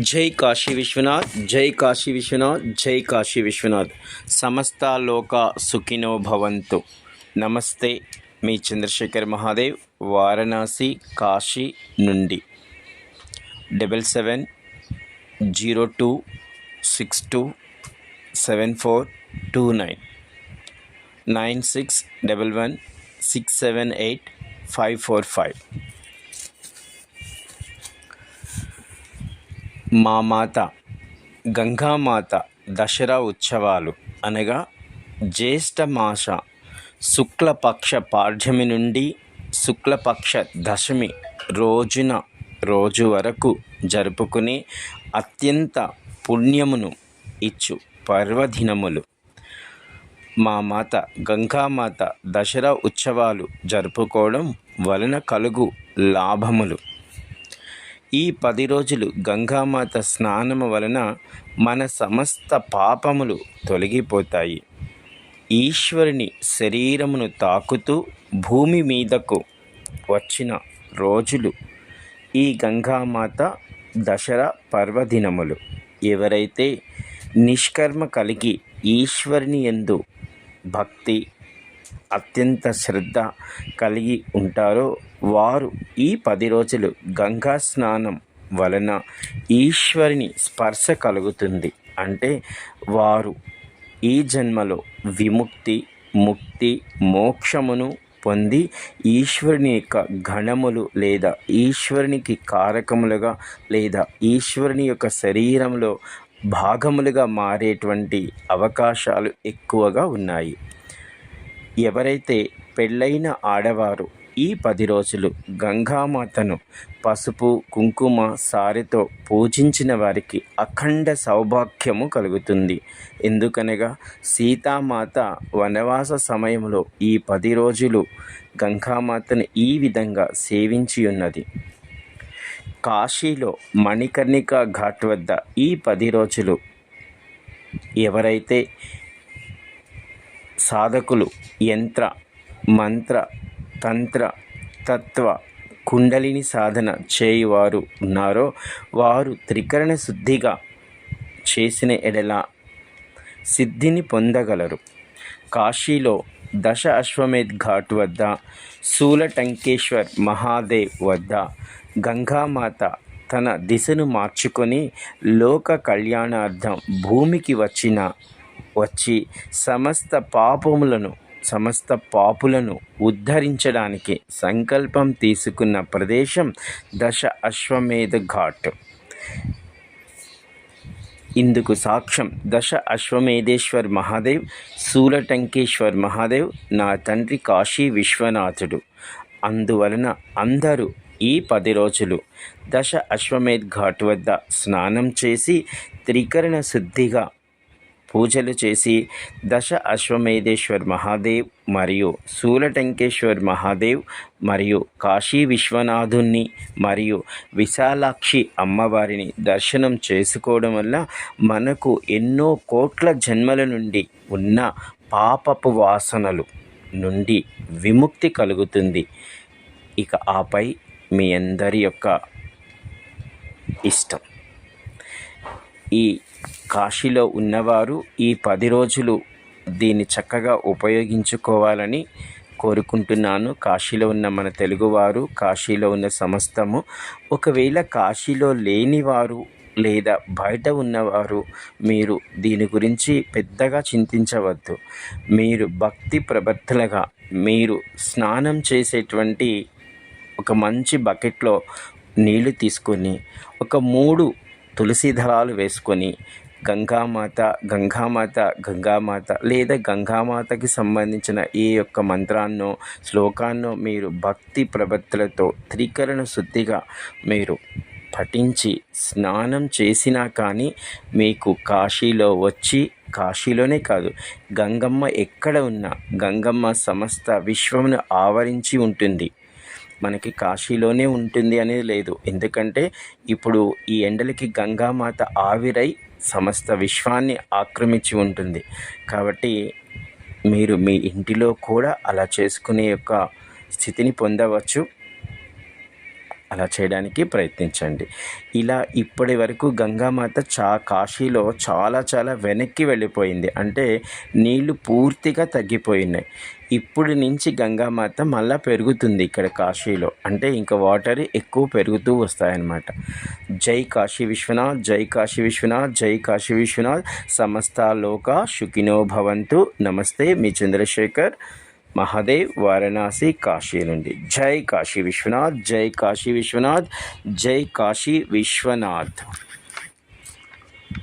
జై కాశీ విశ్వనాథ్ జై కాశీ విశ్వనాథ్ జై కాశీ విశ్వనాథ్. సమస్త లోక సుఖినో భవంతు. నమస్తే మీ చంద్రశేఖర్ మహాదేవ్ వారణాసి కాశీ నుండి. Double seven zero two six two seven four two nine. Nine six double one six seven eight five four five. మా మాత గంగామాత దసరా ఉత్సవాలు అనగా జ్యేష్ఠమాస శుక్లపక్ష పాఠ్యమి నుండి శుక్లపక్ష దశమి రోజున రోజు వరకు జరుపుకునే అత్యంత పుణ్యమును ఇచ్చు పర్వదినములు. మా మాత గంగామాత దసరా ఉత్సవాలు జరుపుకోవడం వలన కలుగు లాభములు. ఈ పది రోజులు గంగామాత స్నానము వలన మన సమస్త పాపములు తొలగిపోతాయి. ఈశ్వరుని శరీరమును తాకుతూ భూమి మీదకు వచ్చిన రోజులు ఈ గంగామాత దసరా పర్వదినములు. ఎవరైతే నిష్కర్మ కలిగి ఈశ్వరుని ఎందు భక్తి అత్యంత శ్రద్ధ కలిగి ఉంటారో. వారు ఈ పది రోజులు గంగా స్నానం వలన ఈశ్వరుని స్పర్శ కలుగుతుంది. అంటే వారు ఈ జన్మలో విముక్తి ముక్తి మోక్షమును పొంది ఈశ్వరుని యొక్క గణములు లేదా ఈశ్వరునికి కారకములుగా లేదా ఈశ్వరుని యొక్క శరీరంలో భాగములుగా మారేటువంటి అవకాశాలు ఎక్కువగా ఉన్నాయి. ఎవరైతే పెళ్ళైన ఆడవారు ఈ పది రోజులు గంగామాతను పసుపు కుంకుమ సారెతో పూజించిన వారికి అఖండ సౌభాగ్యము కలుగుతుంది. ఎందుకనగా సీతామాత వనవాస సమయంలో ఈ పది రోజులు గంగామాతను ఈ విధంగా సేవించి ఉన్నది కాశీలో మణికర్ణిక ఘాట్ వద్ద ఈ పది రోజులు ఎవరైతే సాధకులు యంత్ర మంత్ర తంత్ర తత్వ కుండలిని సాధన చేయువారు ఉన్నారో వారు త్రికరణ శుద్ధిగా చేసిన ఎడల సిద్ధిని పొందగలరు. కాశీలో దశ అశ్వమేధ్ ఘాట్ వద్ద శూలటంకేశ్వర్ మహాదేవ్ వద్ద గంగామాత తన దిశను మార్చుకొని లోక కళ్యాణార్థం భూమికి వచ్చిన వచ్చి సమస్త పాపములను సమస్త పాపులను ఉద్ధరించడానికి సంకల్పం తీసుకున్న ప్రదేశం దశ అశ్వమేధ ఘాట్. ఇందుకు సాక్ష్యం దశ అశ్వమేధేశ్వర్ మహాదేవ్ శూలటంకేశ్వర్ మహాదేవ్ నా తండ్రి కాశీ విశ్వనాథుడు. అందువలన అందరూ ఈ పది రోజులు దశ అశ్వమేధ్ ఘాట్ వద్ద స్నానం చేసి త్రికరణ శుద్ధిగా పూజలు చేసి దశ అశ్వమేధేశ్వర్ మహాదేవ్ మరియు శూలటంకేశ్వర్ మహాదేవ్ మరియు కాశీ విశ్వనాథుణ్ణి మరియు విశాలాక్షి అమ్మవారిని దర్శనం చేసుకోవడం వల్ల మనకు ఎన్నో కోట్ల జన్మల నుండి ఉన్న పాపపు వాసనలు నుండి విముక్తి కలుగుతుంది. ఇక ఆపై మీ అందరి యొక్క ఇష్టం. ఈ కాశీలో ఉన్నవారు ఈ పది రోజులు దీన్ని చక్కగా ఉపయోగించుకోవాలని కోరుకుంటున్నాను. కాశీలో ఉన్న మన తెలుగువారు కాశీలో ఉన్న సమస్తము. ఒకవేళ కాశీలో లేనివారు లేదా బయట ఉన్నవారు మీరు దీని గురించి పెద్దగా చింతించవద్దు. మీరు భక్తి ప్రబద్ధలుగా మీరు స్నానం చేసేటువంటి ఒక మంచి బకెట్లో నీళ్ళు తీసుకొని ఒక మూడు తులసి దళాలు వేసుకొని గంగామాత గంగామాత గంగామాత లేదా గంగామాతకి సంబంధించిన ఏ యొక్క మంత్రాన్నో శ్లోకాన్నో మీరు భక్తి ప్రబత్తులతో త్రికరణ శుద్ధిగా మీరు పఠించి స్నానం చేసినా కానీ మీకు కాశీలో వచ్చి కాశీలోనే కాదు గంగమ్మ ఎక్కడ ఉన్నా గంగమ్మ సమస్త విశ్వమును ఆవరించి ఉంటుంది. మనకి కాశీలోనే ఉంటుంది అనేది లేదు. ఎందుకంటే ఇప్పుడు ఈ ఎండలకి గంగామాత ఆవిరై సమస్త విశ్వాన్ని ఆక్రమించి ఉంటుంది. కాబట్టి మీరు మీ ఇంటిలో కూడా అలా చేసుకునే యొక్క స్థితిని పొందవచ్చు. అలా చేయడానికి ప్రయత్నించండి. ఇలా ఇప్పటి వరకు గంగామాత చా కాశీలో చాలా చాలా వెనక్కి వెళ్ళిపోయింది. అంటే నీళ్ళు పూర్తిగా తగ్గిపోయినాయి. ఇప్పుడు నుంచి గంగామాత మళ్ళా పెరుగుతుంది ఇక్కడ కాశీలో. అంటే ఇంకా వాటర్ ఎక్కువ పెరుగుతూ వస్తాయన్నమాట. జై కాశీ విశ్వనాథ్ జై కాశీ విశ్వనాథ్ జై కాశీ విశ్వనాథ్. సమస్త లోక శుకినో భవంతు. నమస్తే మీ చంద్రశేఖర్. మహాదేవ్ వారణాసి కాశీ నుండి. జై కాశీ విశ్వనాథ్ జై కాశీ విశ్వనాథ్ జై కాశీ విశ్వనాథ్.